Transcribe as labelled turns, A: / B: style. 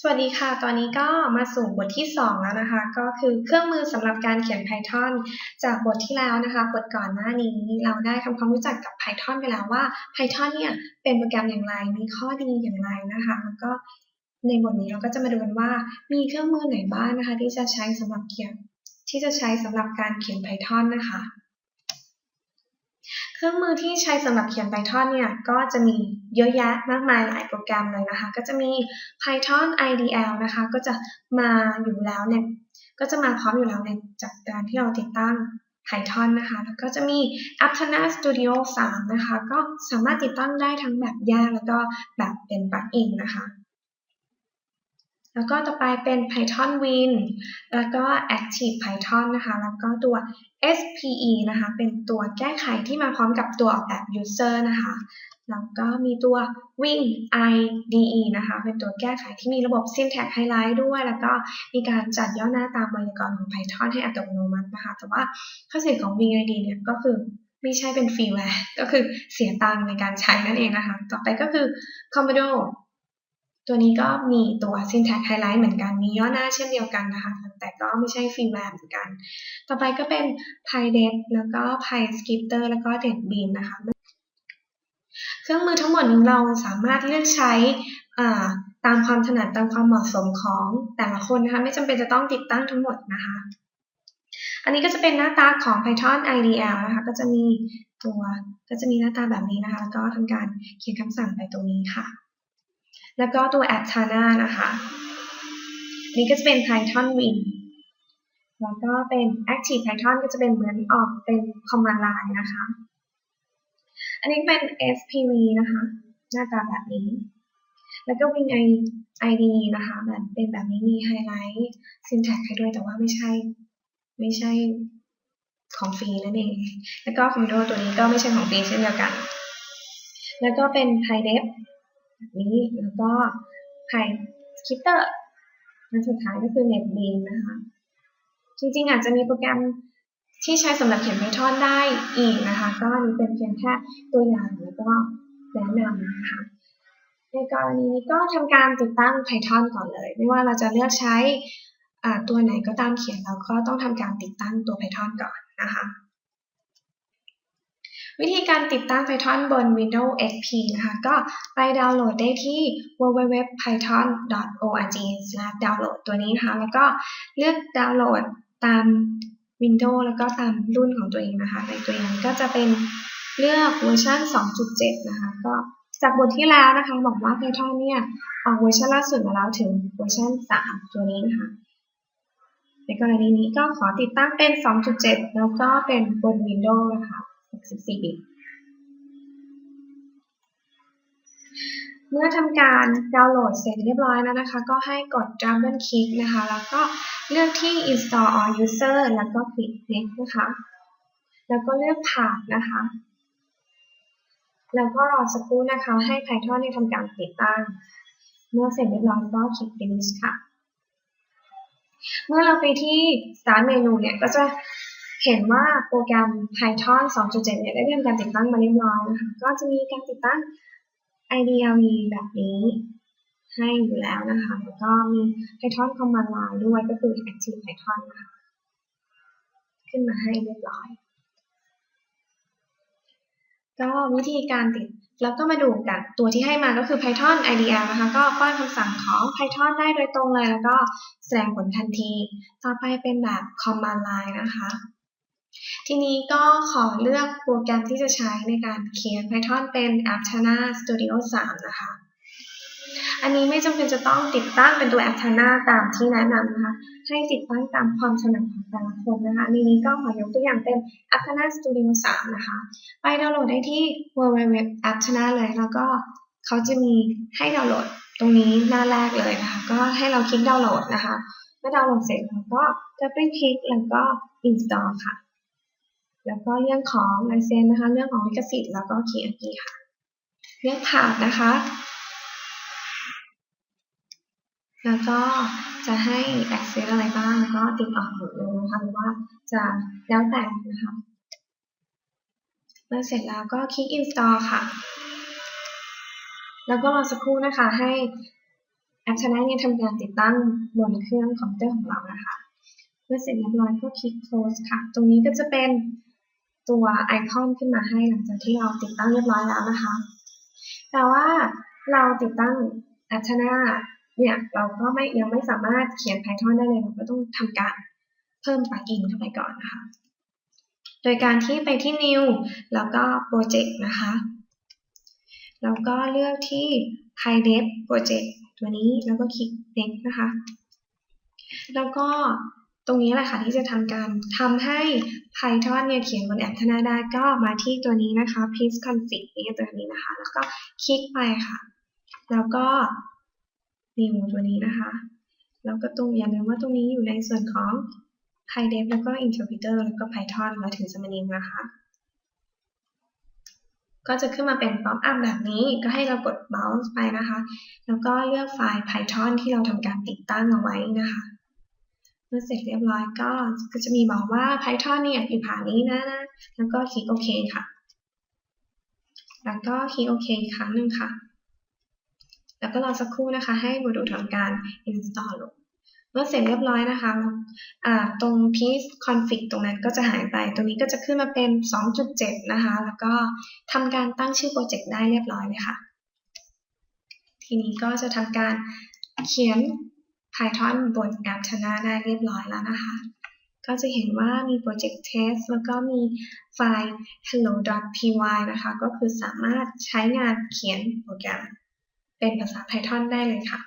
A: สวัสดีค่ะ ตอนนี้ก็มาสู่บทที่ 2 แล้วนะคะ ก็คือเครื่องมือสำหรับการเขียน Python จากบทที่แล้วนะคะ บทก่อนหน้านี้เราได้ทำความรู้จักกับ Python ไปแล้วว่า Python เนี่ยเป็นโปรแกรมอย่างไร มีข้อดีอย่างไรนะคะ แล้วก็ในบทนี้เราก็จะมาดูกันว่ามีเครื่องมือไหนบ้างนะคะ ที่จะใช้สำหรับเขียนที่จะใช้สำหรับการเขียน Python นะคะ ครื่องมือที่ใช้สำหรับเขียน Python เนี่ยก็จะมีเยอะแยะมากมายหลายโปรแกรมเลยนะคะ ก็จะมี Python IDL นะคะ ก็จะมาอยู่แล้วเนี่ยก็จะมาพร้อมอยู่แล้วในจากการที่เราติดตั้ง Python นะคะ แล้วก็จะมี Aptana Studio 3 นะคะ ก็สามารถติดตั้งได้ทั้งแบบแยกแล้วก็แบบเป็น plugin นะคะ แล้วก็ต่อไปเป็น Python Win แล้วก็ Active Python นะคะ แล้วก็ตัว SPE นะคะ เป็นตัวแก้ไขที่มาพร้อมกับตัวออกแบบ User นะคะ แล้วก็มีตัว Win IDE นะคะ เป็นตัวแก้ไขที่มีระบบ Syntax Highlight ด้วย แล้วก็มีการจัดย่อหน้าตามไวยากรณ์ของ Python ให้อัตโนมัตินะคะ แต่ว่าข้อเสียของ Win IDE เนี่ยก็คือไม่ใช่เป็นฟรีแวร์ ก็คือเสียตังในการใช้นั่นเองนะคะ ต่อไปก็คือ Commando ตัวนี้ก็มีตัว syntax highlight เหมือนกัน มีย่อหน้าเช่นเดียวกันนะคะ แต่ก็ไม่ใช่ฟรีแวร์เหมือนกัน ต่อไปก็เป็น PyDev แล้วก็ PyScripter แล้วก็ NetBeans นะคะ เครื่องมือทั้งหมดนี้เราสามารถเลือกใช้ตามความถนัดตามความเหมาะสมของแต่ละคนนะคะ ไม่จำเป็นจะต้องติดตั้งทั้งหมดนะคะ อันนี้ก็จะเป็นหน้าตาของ Python IDL นะคะ ก็จะมีตัวก็จะมีหน้าตาแบบนี้นะคะ แล้วก็ทำการเขียนคำสั่งไปตรงนี้ค่ะ แล้วก็ตัว Aptana นะคะนี่ก็จะเป็น Python Win แล้วก็เป็น Active Python ก็จะเป็นเหมือนออกเป็น command line นะคะ อันนี้เป็น SPV นะคะ หน้าตาแบบนี้ แล้วก็ Win ID นะคะแบบเป็นแบบนี้มีไฮไลท์ syntax ให้ด้วยแต่ว่าไม่ใช่ ไม่ใช่ของฟรีนั่นเอง แล้วก็ Commando ตัวนี้ก็ไม่ใช่ของฟรีเช่นเดียวกัน แล้วก็เป็น PyDev แบบนี้แล้วก็ PyScripter และสุดท้ายก็คือ NetBeans นะคะ จริงๆ อาจจะมีโปรแกรมที่ใช้สำหรับเขียน Python ได้อีกนะคะ ก็นี้เป็นเพียงแค่ตัวอย่างแล้วก็แนะนำนะคะในกรณีนี้ก็ทำการติดตั้ง Python ก่อนเลย ไม่ว่าเราจะเลือกใช้ตัวไหนก็ตามเขียนเราก็ต้องทำการติดตั้งตัว Python ก่อนนะคะ วิธีการติดตั้ง Python บน Windows XP นะคะ ก็ไปดาวน์โหลดได้ที่ www.python.org/download ตัวนี้นะคะ แล้วก็เลือกดาวน์โหลดตาม Windows แล้วก็ตามรุ่นของตัวเองนะคะ ในตัวองก็จะเป็นเลือกเวอร์ชัน2.7 นะคะ ก็จากบทที่แล้วนะคะ บอกว่า Python เนี่ยออกเวอร์ชันล่าสุดมาแล้วถึงเวอร์ชัน3 ตัวนี้นะคะในกรณีนี้ก็ขอติดตั้งเป็น 2.7 แล้วก็เป็นบน Windows นะคะ 64 บิต เมื่อทำการดาวน์โหลดเสร็จเรียบร้อยแล้วนะคะ ก็ให้กด double click นะคะ แล้วก็เลือกที่ install all user แล้วก็คลิก next นะคะ แล้วก็เลือกผ่านนะคะ แล้วก็รอสักครู่นะคะ ให้ Python ได้ทำการติดตั้ง เมื่อเสร็จเรียบร้อยก็คลิก finish ค่ะเมื่อเราไปที่ start menu เนี่ย ก็จะ เห็นว่าโปรแกรม Python 2.7 เนี่ยได้ทำการติดตั้งมาเรียบร้อยนะคะ ก็จะมีการติดตั้ง IDLE แบบนี้ให้อยู่แล้วนะคะ แล้วก็มี Python Command Line ด้วยก็คือ Active Python นะคะขึ้นมาให้เรียบร้อย ก็วิธีการติดแล้วก็มาดูกันตัวที่ให้มาก็คือ Python IDL นะคะ ก็ป้อนคำสั่งของ Python ได้โดยตรงเลย แล้วก็แสดงผลทันที ต่อไปเป็นแบบ Command Line นะคะ ทีนี้ก็ขอเลือกโปรแกรมที่จะใช้ในการเขียน Python เป็น Aptana Studio 3 นะคะ อันนี้ไม่จำเป็นจะต้องติดตั้งเป็นตัว Aptana ตามที่แนะนำนะคะ ให้ติดตั้งตามความถนัดของแต่ละคนนะคะในนี้ก็ขอยกตัวอย่างเป็น Aptana Studio 3 นะคะ ไปดาวน์โหลดได้ที่ www.aptana เลย แล้วก็เขาจะมีให้ดาวน์โหลดตรงนี้หน้าแรกเลยนะคะ ก็ให้เราคลิกดาวน์โหลดนะคะ เมื่อดาวน์โหลดเสร็จเราก็จะเป็นคลิกแล้วก็ install ค่ะ แล้วก็เรื่องของลายเซ็นนะคะ เรื่องของลิขสิทธิ์แล้วก็คีย์คีค่ะเลือกผ่านนะคะ แล้วก็จะให้ access อะไรบ้างก็ติดออกหมดเลยนะคะหรือว่าจะแล้วแต่นะคะเมื่อเสร็จแล้วก็คลิก install ค่ะ แล้วก็รอสักครู่นะคะให้แอปชนะเนี่ยทำการติดตั้งบนเครื่องคอมพิวเตอร์ของเรานะคะ เมื่อเสร็จเรียบร้อยก็คลิก close ค่ะ ตรงนี้ก็จะเป็น ตัวไอคอนขึ้นมาให้หลังจากที่เราติดตั้งเรียบร้อยแล้วนะคะ แต่ว่าเราติดตั้งแอปชนะเนี่ยเราก็ไม่ยังไม่สามารถเขียน Python ได้เลยเราก็ต้องทำการเพิ่มปลั๊กอินเข้าไปก่อนนะคะ โดยการที่ไปที่ new แล้วก็ project นะคะ แล้วก็เลือกที่ PyDev project ตัวนี้แล้วก็คลิก next นะคะ แล้วก็ ตรงนี้แหละค่ะที่จะทำการทำให้ Python เนี่ยเขียนบนแอปธนาได้ก็มาที่ตัวนี้นะคะ please config เนี่ยตัวนี้นะคะ แล้วก็คลิกไปค่ะ แล้วก็ new ตัวนี้นะคะ แล้วก็ตรงอย่าลืมว่าตรงนี้อยู่ในส่วนของ PyDev แล้วก็ Interpreter แล้วก็ Python เราถึงจะมา new นะคะ ก็จะขึ้นมาเป็น pop up แบบนี้ก็ให้เรากด mouse ไปนะคะ แล้วก็เลือกไฟล์ Python ที่เราทำการติดตั้งเอาไว้นะคะ มื่อเสร็จเรียบร้อยก็ก็จะมีบอกว่า Python เนี่ยอยู่ผ่านนี้นะนะแล้วก็คลิกโอเคค่ะ แล้วก็คลิกโอเคอีกครั้งหนึ่งค่ะ แล้วก็รอสักครู่นะคะ ให้โมดูลทำการ install ลงเมื่อเสร็จเรียบร้อยนะคะตรง piece config ตรงนั้นก็จะหายไป ตรงนี้ก็จะขึ้นมาเป็น 2.7 นะคะ แล้วก็ทำการตั้งชื่อโปรเจกต์ได้เรียบร้อยเลยค่ะ ทีนี้ก็จะทำการเขียน Python บนแอปชนะได้เรียบร้อยแล้วนะคะ ก็จะเห็นว่ามีโปรเจกต์ test แล้วก็มีไฟล์ hello.py นะคะ ก็คือสามารถใช้งานเขียนโปรแกรมเป็นภาษา Python ได้เลยค่ะ